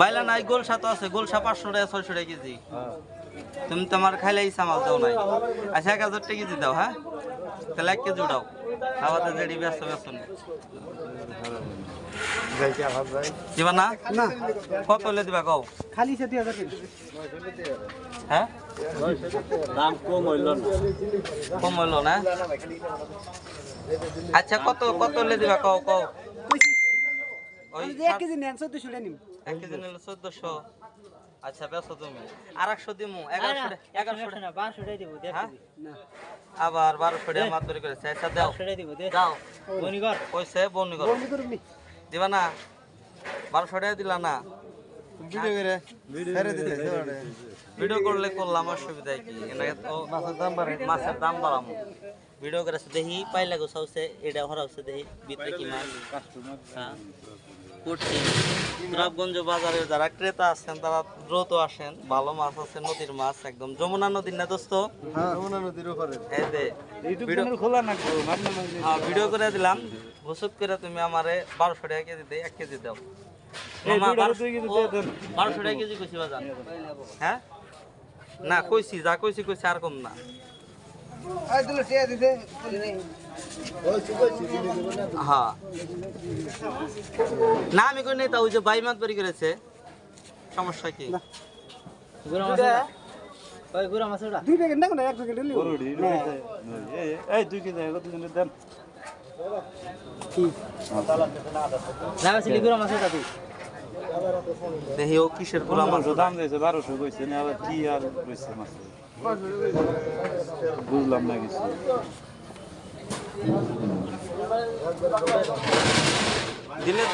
বাইলা নাই গোলসা তো আছে গোলসা পাঁচশো টাকা ছয়শো টাকা কেজি। তুমি তো আমার খাইলে ইসা মাল দাও নাই। আচ্ছা এক হাজার টাকা কেজি দাও হ্যাঁ? তাহলে এক কেজি উঠাও। খাওয়াতে যেটি ব্যস্ত ব্যস্ত নেই। দিবা না? না। কত হলে দিবা কও? খালি সে দুই হাজার হ্যাঁ? দাম কম হইল না। কম হইল না? আচ্ছা কত কত হলে দিবা কও কও? এক কেজি নেন চোদ্দশো নিম এক কেজি নিলে চোদ্দশো। আচ্ছা বেসো তুমি। আর একশো দিমু এগারোশো এগারোশো টাকা। বারোশো টাকা দিব দেড় হ্যাঁ? আবার বারোশো টাকা করেছে। আচ্ছা দাও। বারোশো টাকা দিব দে দাও। বনিগর কইছে দিবা না। বারোশো টাকা দিলা না। ভিডিও করলে করলাম অসুবিধা কি? এনাকে মাছের দাম বাড়ে মাছের দাম বাড়াম। ভিডিও করে দেখি পাইলা গোছা হচ্ছে এটা হরা হচ্ছে দেখি ভিতরে কি মাছ। হ্যাঁ। করছি। গোলাপগঞ্জ বাজারে যারা ক্রেতা আছেন তারা দ্রুত আসেন। ভালো মাছ আছে নদীর মাছ একদম। যমুনা নদীর না দোস্ত? হ্যাঁ যমুনা নদীর উপরে। এই দে খোলা না হ্যাঁ, ভিডিও করে দিলাম। ঘুষুত করে তুমি আমারে বারোশো টাকা কেজি দেই এক কেজি দাও। বারোশো টাকা কেজি কইছি বাজান হ্যাঁ? না কইছি যা কইছি কইছি আর কম না। হ্যাঁ না আমি কই নাই তা ওই যে বাই মাত বাড়ি করেছে। সমস্যা কি? তুই দেখি ও কিসের পোলা মাছ? দাম দিয়েছে বারোশো কইছে আবার কি আর কইছে মাছ? বুঝলাম না কিছু। দিলে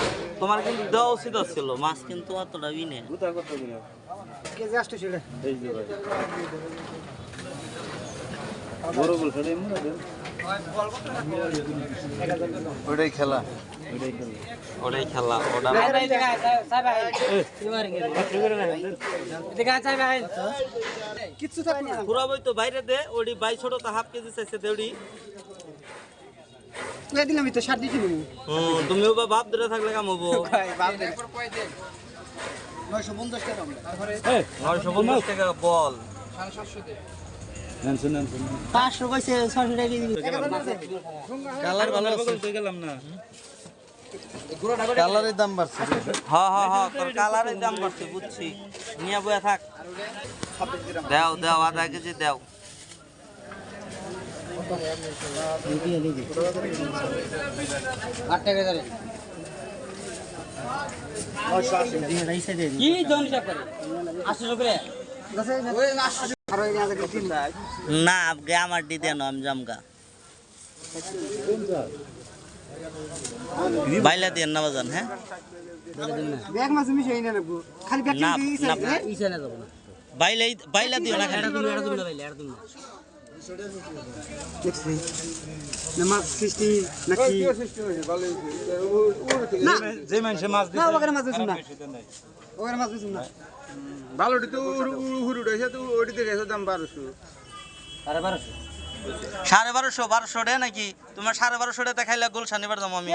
তোমার কিন্তু দেওয়া উচিত ছিল মাছ কিন্তু অতটা বিনে ছিল ওটাই খেলা। ওটাই খেলা। ওটা থাকবে না। তো বাইরে দে ওডি বাই ছোট তো হাফ কেজি চাইছে দেউডি দিলাম তো ষাট দিছি তুমিও বা বাপ ধরে থাকলে কাম হব বাপ নয়শো পঞ্চাশ টাকা তারপরে এই নয়শো পঞ্চাশ টাকা বল। নেনছেন নেনছেন পাঁচশো কইছে ছয়শো টাকা কেজি। কালার ভালো আছে। গেলাম না? কালারের দাম বাড়ছে। হ হ হ তোর কালারের দাম বাড়ছে বুঝছি। নিয়ে বয়ে থাক। দাও দাও আধা কেজি দাও। আট টাকা ধরে। কি জন হিসাব করে? আটশো করে? না আপনি আমার দিতে নম জামকা জামগা। বাইলা দিয়ে না বাজান হ্যাঁ? বাইলা দিও না দাম বারোশো বারোশো সাড়ে বারোশো বারোশো টাকা নাকি? তোমার সাড়ে বারোশো টাকা খাইলে গোল শানিবার দাম আমি।